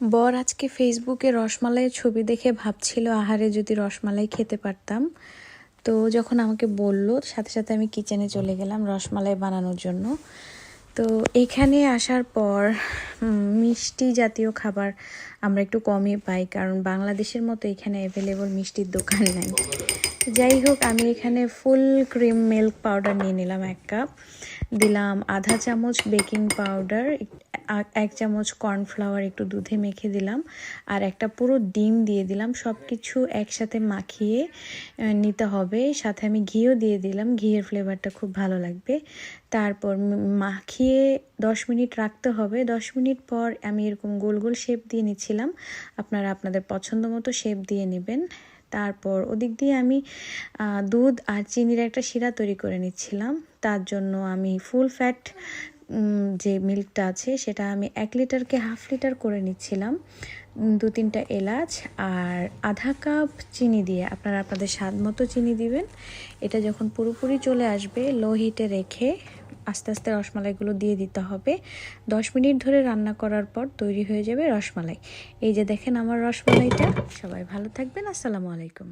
বর আজকে ফেসবুকে রসমালাইয়ের ছবি দেখে ভাবছিল, আহারে, যদি রসমালাই খেতে পারতাম। তো যখন আমাকে বলল, সাথে সাথে আমি কিচেনে চলে গেলাম রসমালাই বানানোর জন্য। তো এখানে আসার পর মিষ্টি জাতীয় খাবার আমরা একটু কমই পাই, কারণ বাংলাদেশের মতো এখানে অ্যাভেলেবল মিষ্টির দোকান নাই। যাই হোক, আমি এখানে ফুল ক্রিম মিল্ক পাউডার নিয়ে নিলাম এক কাপ দিলাম আধা চামচ বেকিং পাউডার এক চামচ কর্নফ্লাওয়ার একটু দুধে মেখে দিলাম আর একটা পুরো ডিম দিয়ে দিলাম। সব কিছু একসাথে মাখিয়ে নিতে হবে। সাথে আমি ঘিও দিয়ে দিলাম। ঘিয়ের ফ্লেভারটা খুব ভালো লাগবে। তারপর মাখিয়ে দশ মিনিট রাখতে হবে। দশ মিনিট পর আমি এরকম গোল গোল শেপ দিয়ে নিচ্ছিলাম। আপনারা আপনাদের পছন্দ মতো শেপ দিয়ে নেবেন। তারপর ওদিক দিয়ে আমি দুধ আর চিনির একটা শিরা তৈরি করে নিচ্ছিলাম। তার জন্য আমি ফুল ফ্যাট যে মিল্কটা আছে, সেটা আমি এক লিটারকে হাফ লিটার করে নিচ্ছিলাম। দু তিনটা এলাচ আর আধা কাপ চিনি দিয়ে, আপনারা আপনাদের স্বাদ মতো চিনি দিবেন। এটা যখন পুরোপুরি চলে আসবে, লো হিটে রেখে আস্তে আস্তে রসমালাইগুলো দিয়ে দিতে হবে। দশ মিনিট ধরে রান্না করার পর তৈরি হয়ে যাবে রসমালাই। এই যে দেখেন আমার রসমালাইটা। সবাই ভালো থাকবেন। আসসালামু আলাইকুম।